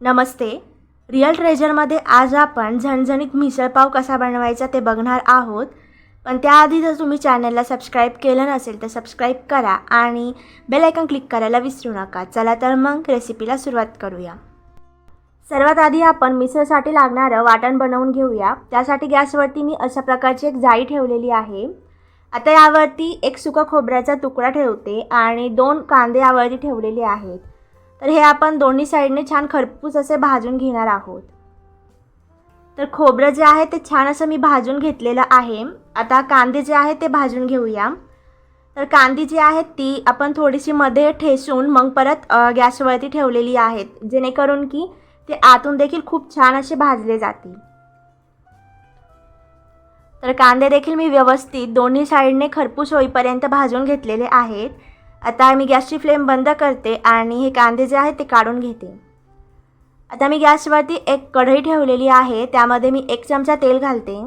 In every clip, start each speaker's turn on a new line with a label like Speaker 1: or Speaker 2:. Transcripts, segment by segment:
Speaker 1: नमस्ते. Real ट्रेजरमध्ये आज आपण झणझणीत मिसळपाव कसा बनवायचा ते बघणार आहोत. पण त्याआधी जर तुम्ही चॅनलला सबस्क्राईब केलं नसेल तर सबस्क्राईब करा आणि बेल आयकॉन क्लिक करायला विसरू नका. चला तर मग रेसिपीला सुरुवात करूया. सर्वात आधी आपण मिसळसाठी लागणारं वाटण बनवून घेऊया. त्यासाठी गॅसवरती मी अशा प्रकारची एक जाळी ठेवलेली आहे. आता यावरती एक सुका खोबऱ्याचा तुकडा ठेवते आणि दोन कांदे यावरती ठेवलेले आहेत. तर हे आपण दोन्ही साईडने छान खरपूस असे भाजून घेणार आहोत. तर खोबरं जे आहे ते छान असं मी भाजून घेतलेलं आहे. आता कांदे जे आहे ते भाजून घेऊया. तर कांदी जी आहेत ती आपण थोडीशी मध्ये ठेसून मग परत गॅसवरती ठेवलेली आहेत. जेणेकरून की ते आतून देखील खूप छान असे भाजले जातील. तर कांदे देखील मी व्यवस्थित दोन्ही साईडने खरपूस होईपर्यंत भाजून घेतलेले आहेत. आता मी गॅसची फ्लेम बंद करते आणि हे कांदे जे आहेत ते काढून घेते. आता मी गॅसवरती एक कढई ठेवलेली आहे त्यामध्ये मी एक चमचा तेल घालते.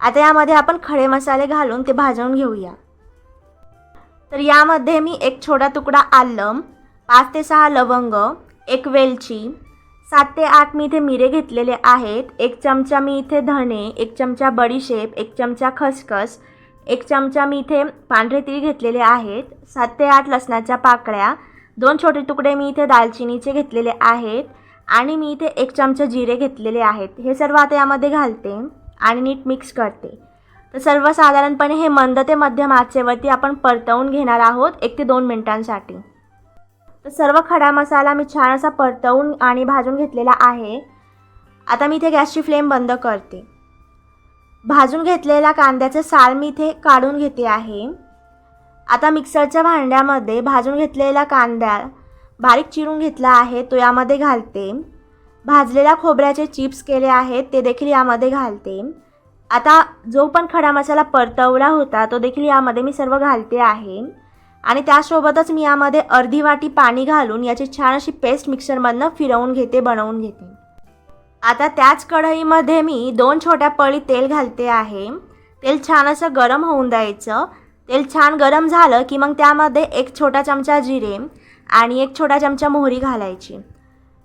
Speaker 1: आता यामध्ये आपण खडे मसाले घालून ते भाजवून घेऊया. तर यामध्ये मी एक छोटा तुकडा आलं पाच ते सहा लवंग एक वेलची सात ते आठ मी इथे मिरे घेतलेले आहेत एक चमचा मी इथे धणे एक चमचा बडीशेप एक चमचा खसखस एक चमचा मी इथे पांढरे तीळ घेतलेले आहेत. सात ते आठ लसणाच्या पाकळ्या. दोन छोटे तुकडे मी इथे दालचिनीचे घेतलेले आहेत. आणि मी इथे एक चमचा जिरे घेतलेले आहेत. हे सर्व आता यामध्ये घालते आणि नीट मिक्स करते. तर सर्वसाधारणपणे हे मंद ते मध्यम आचेवरती आपण परतवून घेणार आहोत एक ते दोन मिनिटांसाठी. तर सर्व खडा मसाला मी छान असा परतवून आणि भाजून घेतलेला आहे. आता मी इथे गॅसची फ्लेम बंद करते. भाजून घेतलेला कांद्याचं साल मी इथे काढून घेते आहे. आता मिक्सरच्या भांड्यामध्ये भाजून घेतलेला कांदा बारीक चिरून घेतला आहे तो यामध्ये घालते. भाजलेल्या खोबऱ्याचे चिप्स केले आहेत ते देखील यामध्ये घालते. आता जो पण खडा मसाला परतवला होता तो देखील यामध्ये मी सर्व घालते आहे. आणि त्यासोबतच मी यामध्ये अर्धी वाटी पाणी घालून याची छान अशी पेस्ट मिक्सरमधनं फिरवून घेते बनवून घेते. आता त्याच कढईमध्ये मी दोन छोट्या पळी तेल घालते आहे. तेल छान असं गरम होऊन द्यायचं. तेल छान गरम झालं की मग त्यामध्ये एक छोटा चमचा जिरे आणि एक छोटा चमचा मोहरी घालायची.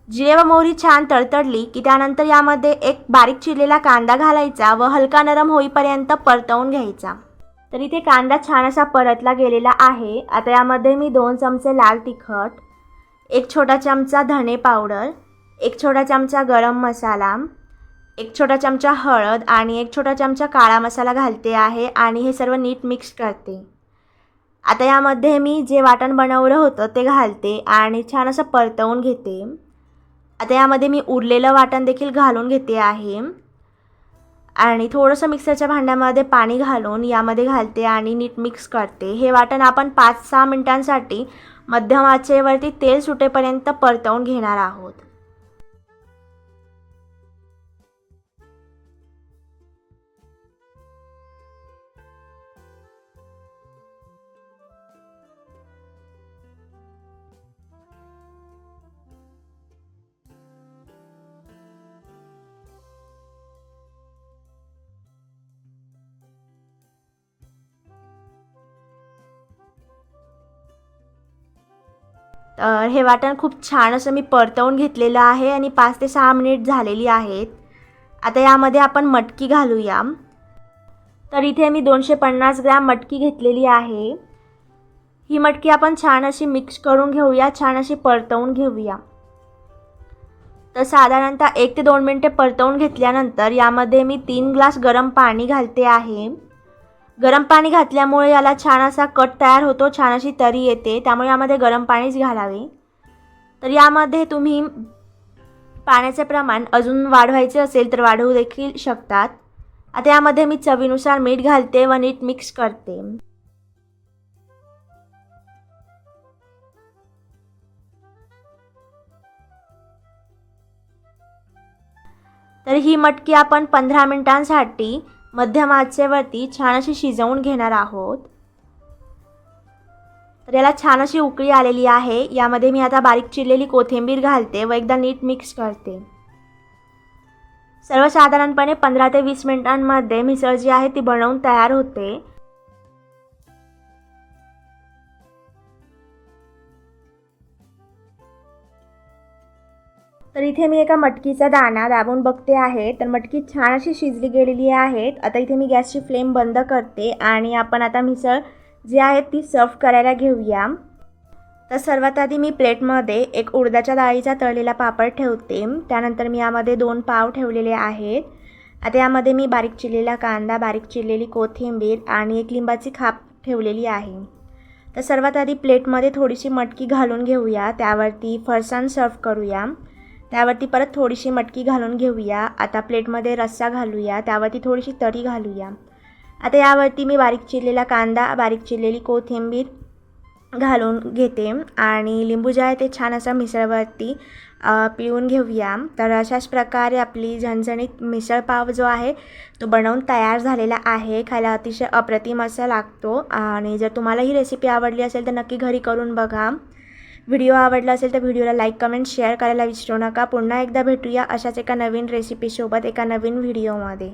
Speaker 1: जिरे व मोहरी छान तडतडली की त्यानंतर यामध्ये एक बारीक चिरलेला कांदा घालायचा व हलका नरम होईपर्यंत परतवून घ्यायचा. तर इथे कांदा छान असा परतला गेलेला आहे. आता यामध्ये मी दोन चमचे लाल तिखट एक छोटा चमचा धणे पावडर एक छोटा चमचा गरम मसाला एक छोटा चमचा हळद आणि एक छोटा चमचा काळा मसाला घालते आहे आणि हे सर्व नीट मिक्स करते. आता यामध्ये मी जे वाटण बनवलं होतं ते घालते आणि छान असं परतवून घेते. आता यामध्ये मी उरलेलं वाटण देखील घालून घेते आहे. आणि थोडंसं मिक्सरच्या भांड्यामध्ये पाणी घालून यामध्ये घालते आणि नीट मिक्स करते. हे वाटण आपण पाच सहा मिनटांसाठी मध्यम आचेवरती तेल सुटेपर्यंत परतवून घेणार आहोत. तर हे वाटण खूप छान असं मी परतवून घेतलेलं आहे आणि पाच ते सहा मिनिट झालेली आहेत. आता यामध्ये आपण मटकी घालूया. तर इथे मी दोनशे पन्नास ग्रॅम मटकी घेतलेली आहे. ही मटकी आपण छान अशी मिक्स करून घेऊया छान अशी परतवून घेऊया. तर साधारणतः एक ते दोन मिनटे परतवून घेतल्यानंतर यामध्ये मी तीन ग्लास गरम पाणी घालते आहे. गरम पाणी घातल्यामुळे याला छान असा कट तयार होतो छान अशी तरी येते. त्यामुळे यामध्ये गरम पाणीच घालावे. तर यामध्ये तुम्ही पाण्याचे प्रमाण अजून वाढवायचे असेल तर वाढवू देखील शकतात. आता यामध्ये मी चवीनुसार मीठ घालते व नीट मिक्स करते. तर ही मटकी आपण पंधरा मिनिटांसाठी मध्यम आचेवरती छान अशी शिजवून घेणार आहोत. तर याला छान अशी उकळी आलेली आहे. यामध्ये मी आता बारीक चिरलेली कोथिंबीर घालते व एकदा नीट मिक्स करते. सर्वसाधारणपणे पंधरा ते वीस मिनिटांमध्ये मिसळ जी आहे ती बनवून तयार होते. तर इथे मी एका मटकीचा दाणा दाबून बघते आहे. तर मटकी छान अशी शिजली गेलेली आहेत. आता इथे मी गॅसची फ्लेम बंद करते आणि आपण आता मिसळ जी आहे ती सर्व करायला घेऊया. तर सर्वात आधी मी प्लेटमध्ये एक उडदाच्या डाळीचा तळलेला पापड ठेवते. त्यानंतर मी यामध्ये दोन पाव ठेवलेले आहेत. आता यामध्ये मी बारीक चिरलेला कांदा बारीक चिरलेली कोथिंबीर आणि एक लिंबाची खाप ठेवलेली आहे. तर सर्वात आधी प्लेटमध्ये थोडीशी मटकी घालून घेऊया. त्यावरती फरसाण सर्व करूया. त्यावरती परत थोडीशी मटकी घालून घेऊया. आता प्लेटमध्ये रस्सा घालूया. त्यावरती थोडीशी तरी घालूया. आता यावरती मी बारीक चिरलेला कांदा बारीक चिरलेली कोथिंबीर घालून घेते आणि लिंबू जे आहे ते छान असं मिसळवरती पिळून घेऊया. तर अशाच प्रकारे आपली झणझणीत मिसळपाव जो आहे तो बनवून तयार झालेला आहे. खायला अतिशय अप्रतिम असा लागतो. आणि जर तुम्हाला ही रेसिपी आवडली असेल तर नक्की घरी करून बघा. व्हिडिओ आवडला असेल तर व्हिडिओला लाईक कमेंट शेअर करायला विसरू नका. पुन्हा एकदा भेटूया अशाच एका नवीन रेसिपीसोबत एका नवीन व्हिडिओमध्ये